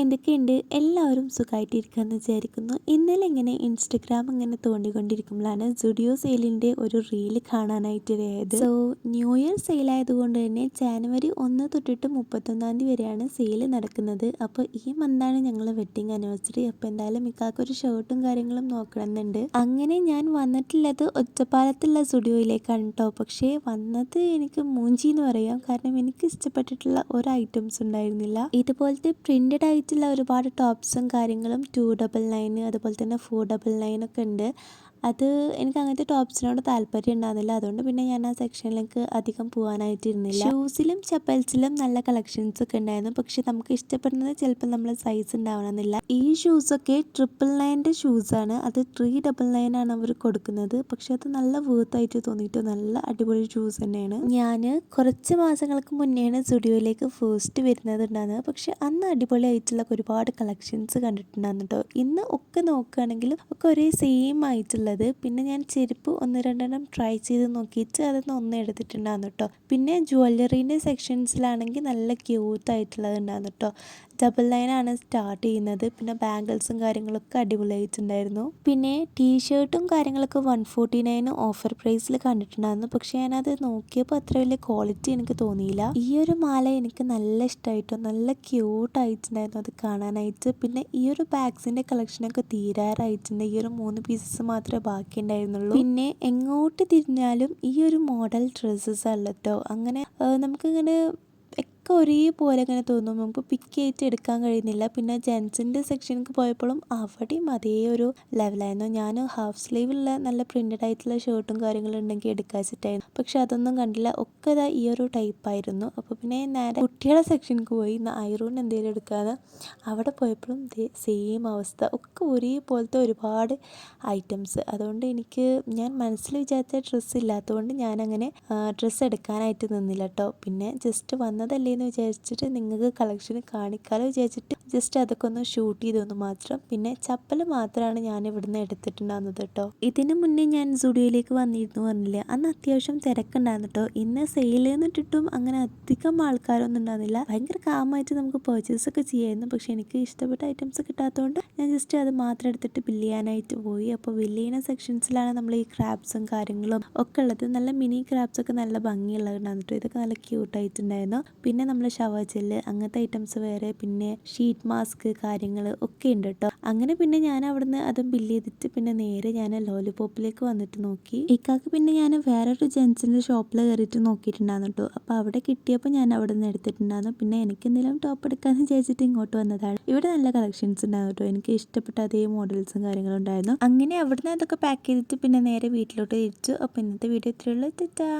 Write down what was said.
എന്തൊക്കെയുണ്ട്? എല്ലാവരും സുഖമായിട്ടിരിക്കാമെന്ന് വിചാരിക്കുന്നു. ഇന്നലെ ഇങ്ങനെ ഇൻസ്റ്റഗ്രാം ഇങ്ങനെ തോണ്ടിക്കൊണ്ടിരിക്കുമ്പോഴാണ് സുഡിയോ സെയിലിന്റെ ഒരു റീൽ കാണാനായിട്ട് ഇടയായത് സോ ന്യൂ ഇയർ സെയിൽ ആയതുകൊണ്ട് തന്നെ ജാനുവരി ഒന്ന് തൊട്ടിട്ട് മുപ്പത്തൊന്നാം തീയതി വരെയാണ് സെയിൽ നടക്കുന്നത്. അപ്പോൾ ഈ മന്താണ് ഞങ്ങൾ വെഡിങ് ആനിവേഴ്സറി അപ്പോൾ എന്തായാലും മിക്കാക്ക് ഒരു ഷർട്ടും കാര്യങ്ങളും നോക്കണമെന്നുണ്ട്. അങ്ങനെ ഞാൻ വന്നിട്ടുള്ളത് ഒറ്റപ്പാലത്തുള്ള സ്റ്റുഡിയോയിലേക്കാണ് കേട്ടോ പക്ഷേ വന്നത് എനിക്ക് മൂഞ്ചി എന്ന് പറയാം. കാരണം എനിക്ക് ഇഷ്ടപ്പെട്ടിട്ടുള്ള ഒരു ഐറ്റംസ് ഉണ്ടായിരുന്നില്ല. ഇതുപോലത്തെ പ്രിന്റഡ് ആയിട്ടുള്ള ഒരുപാട് ടോപ്സും കാര്യങ്ങളും ടു ഡബിൾ നയൻ അതുപോലെ തന്നെ ഫോർ ഡബിൾ നയൻ ഒക്കെ ഉണ്ട്. അത് എനിക്ക് അങ്ങനത്തെ ടോപ്സിനോട് താല്പര്യം ഉണ്ടാകുന്നില്ല അതുകൊണ്ട് പിന്നെ ഞാൻ ആ സെക്ഷനിലേക്ക് അധികം പോകാനായിട്ടിരുന്നില്ല ഷൂസിലും ചപ്പൽസിലും നല്ല കളക്ഷൻസ് ഒക്കെ ഉണ്ടായിരുന്നു. പക്ഷെ നമുക്ക് ഇഷ്ടപ്പെടുന്നത് ചിലപ്പോൾ നമ്മൾ സൈസ് ഉണ്ടാവണമെന്നില്ല. ഈ ഷൂസൊക്കെ ട്രിപ്പിൾ നയന്റെ ഷൂസാണ് അത് ത്രീ ഡബിൾ നയൻ ആണ് അവർ കൊടുക്കുന്നത്. പക്ഷെ അത് നല്ല വേർത്തായിട്ട് തോന്നിയിട്ട് നല്ല അടിപൊളി ഷൂസ് തന്നെയാണ്. ഞാൻ കുറച്ച് മാസങ്ങൾക്ക് മുന്നെയാണ് സ്റ്റുഡിയോയിലേക്ക് ഫസ്റ്റ് വരുന്നത് ഉണ്ടായിരുന്നത്. പക്ഷെ അന്ന് അടിപൊളിയായിട്ടുള്ള ഒരുപാട് കളക്ഷൻസ് കണ്ടിട്ടുണ്ടായിരുന്നു കേട്ടോ. ഇന്ന് ഒക്കെ നോക്കുകയാണെങ്കിലും ഒക്കെ ഒരേ സെയിം ആയിട്ടുള്ള ഉള്ളത്. പിന്നെ ഞാൻ ചെരുപ്പ് ഒന്ന് രണ്ടെണ്ണം ട്രൈ ചെയ്ത് നോക്കിയിട്ട് അതൊന്ന് ഒന്ന് എടുത്തിട്ടുണ്ടായിരുന്നു കേട്ടോ പിന്നെ ജ്വല്ലറീന്റെ സെക്ഷൻസിലാണെങ്കിൽ നല്ല ക്യൂട്ട് ആയിട്ടുള്ളത് ഉണ്ടായിരുന്നു കേട്ടോ ഡബിൾ ആണ് സ്റ്റാർട്ട് ചെയ്യുന്നത്. പിന്നെ ബാംഗിൾസും കാര്യങ്ങളൊക്കെ അടിപൊളിയായിട്ടുണ്ടായിരുന്നു. പിന്നെ ടീഷർട്ടും കാര്യങ്ങളൊക്കെ വൺ ഫോർട്ടി നയൻ ഓഫർ പ്രൈസിൽ കണ്ടിട്ടുണ്ടായിരുന്നു. പക്ഷെ ഞാനത് നോക്കിയപ്പോൾ അത്ര വലിയ ക്വാളിറ്റി എനിക്ക് തോന്നിയില്ല. ഈ ഒരു മാല എനിക്ക് നല്ല ഇഷ്ടമായിട്ടും നല്ല ക്യൂട്ട് ആയിട്ടുണ്ടായിരുന്നു അത് കാണാനായിട്ട്. പിന്നെ ഈ ഒരു ബാഗ്സിന്റെ കളക്ഷനൊക്കെ തീരാറായിട്ടുണ്ട്. ഈ ഒരു മൂന്ന് പീസസ് മാത്രമേ ബാക്കി ഉണ്ടായിരുന്നുള്ളൂ പിന്നെ എങ്ങോട്ട് തിരിഞ്ഞാലും ഈ ഒരു മോഡൽ ഡ്രസ്സസ് അല്ലട്ടോ അങ്ങനെ നമുക്കിങ്ങനെ ഒക്കെ ഒരേപോലെ അങ്ങനെ തോന്നും. നമുക്ക് പിക്ക് ചെയ്തിട്ട് എടുക്കാൻ കഴിയുന്നില്ല. പിന്നെ ജെൻസിന്റെ സെക്ഷനിലേക്ക് പോയപ്പോഴും അവിടെയും അതേ ഒരു ലെവലായിരുന്നു ഞാൻ ഹാഫ് സ്ലീവുള്ള നല്ല പ്രിന്റഡ് ആയിട്ടുള്ള ഷർട്ടും കാര്യങ്ങളും ഉണ്ടെങ്കിൽ എടുക്കാൻ വെച്ചിട്ടായിരുന്നു പക്ഷെ അതൊന്നും കണ്ടില്ല. ഒക്കെ ഇതാ ഈ ഒരു ടൈപ്പായിരുന്നു അപ്പോൾ പിന്നെ നേരെ കുട്ടികളെ സെക്ഷനിലേക്ക് പോയി ഇന്ന് ഐറൂൺ എന്തെങ്കിലും എടുക്കാതെ അവിടെ പോയപ്പോഴും സെയിം അവസ്ഥ. ഒക്കെ ഒരേപോലത്തെ ഒരുപാട് ഐറ്റംസ് അതുകൊണ്ട് എനിക്ക് ഞാൻ മനസ്സിൽ വിചാരിച്ച ഡ്രസ്സ് ഇല്ലാത്തതുകൊണ്ട് ഞാനങ്ങനെ ഡ്രസ്സ് എടുക്കാനായിട്ട് നിന്നില്ല കേട്ടോ പിന്നെ ജസ്റ്റ് വന്നതല്ലേ എന്ന് വിചാരിച്ചിട്ട് നിങ്ങൾക്ക് കളക്ഷൻ കാണിക്കാമെന്ന് വിചാരിച്ചിട്ട് ജസ്റ്റ് അതൊക്കെ ഒന്ന് ഷൂട്ട് ചെയ്തൊന്ന് മാത്രം. പിന്നെ ചപ്പൽ മാത്രമാണ് ഞാൻ ഇവിടുന്ന് എടുത്തിട്ടുണ്ടാകുന്നത് കേട്ടോ ഇതിനു മുന്നേ ഞാൻ സ്റ്റുഡിയോയിലേക്ക് വന്നിരുന്നു പറഞ്ഞില്ലേ? അന്ന് അത്യാവശ്യം തിരക്കുണ്ടായിരുന്നു കേട്ടോ ഇന്ന് സെയിൽ എന്നിട്ടിട്ടും അങ്ങനെ അധികം ആൾക്കാരൊന്നും ഉണ്ടായിരുന്നില്ല. ഭയങ്കര കാമായിട്ട് നമുക്ക് പർച്ചേസ് ഒക്കെ ചെയ്യായിരുന്നു. പക്ഷെ എനിക്ക് ഇഷ്ടപ്പെട്ട ഐറ്റംസ് കിട്ടാത്തതുകൊണ്ട് ഞാൻ ജസ്റ്റ് അത് മാത്രം എടുത്തിട്ട് ബില്ല് ചെയ്യാനായിട്ട് പോയി. അപ്പോൾ ബില്ല് ചെയ്യുന്ന സെക്ഷൻസിലാണ് നമ്മൾ ഈ ക്രാബ്സും കാര്യങ്ങളും ഒക്കെ ഉള്ളത്. നല്ല മിനി ക്രാബ്സ് ഒക്കെ നല്ല ഭംഗിയുള്ളതുണ്ടായിരുന്നു കേട്ടോ ഇതൊക്കെ നല്ല ക്യൂട്ടായിട്ടുണ്ടായിരുന്നു പിന്നെ നമ്മൾ ഷവർ ജെല്ല് അങ്ങനത്തെ ഐറ്റംസ് വേറെ. പിന്നെ ഷീറ്റ് മാസ്ക് കാര്യങ്ങൾ ഒക്കെ ഉണ്ട് കേട്ടോ അങ്ങനെ പിന്നെ ഞാൻ അവിടുന്ന് അതും ബില്ല് ചെയ്തിട്ട് പിന്നെ നേരെ ഞാൻ ലോലിപോപ്പിലേക്ക് വന്നിട്ട് നോക്കി. ഇക്കാക്ക് പിന്നെ ഞാൻ വേറൊരു ജെൻസിന്റെ ഷോപ്പിൽ കയറിയിട്ട് നോക്കിയിട്ടുണ്ടായിരുന്നു കേട്ടോ അപ്പോൾ അവിടെ കിട്ടിയപ്പോൾ ഞാൻ അവിടെ നിന്ന് എടുത്തിട്ടുണ്ടായിരുന്നു. പിന്നെ എനിക്ക് എന്തെങ്കിലും ടോപ്പ് എടുക്കാമെന്ന് വിചാരിച്ചിട്ട് ഇങ്ങോട്ട് വന്നതാണ്. ഇവിടെ നല്ല കളക്ഷൻസ് ഉണ്ടായിരുന്നു കേട്ടോ എനിക്ക് ഇഷ്ടപ്പെട്ട അതേ മോഡൽസും കാര്യങ്ങളും ഉണ്ടായിരുന്നു. അങ്ങനെ അവിടുന്ന് അതൊക്കെ പാക്ക് ചെയ്തിട്ട് പിന്നെ നേരെ വീട്ടിലോട്ട് തിരിച്ചു. അപ്പോൾ ഇന്നത്തെ വീഡിയോ ഇത്രയുള്ളൂ തെറ്റാ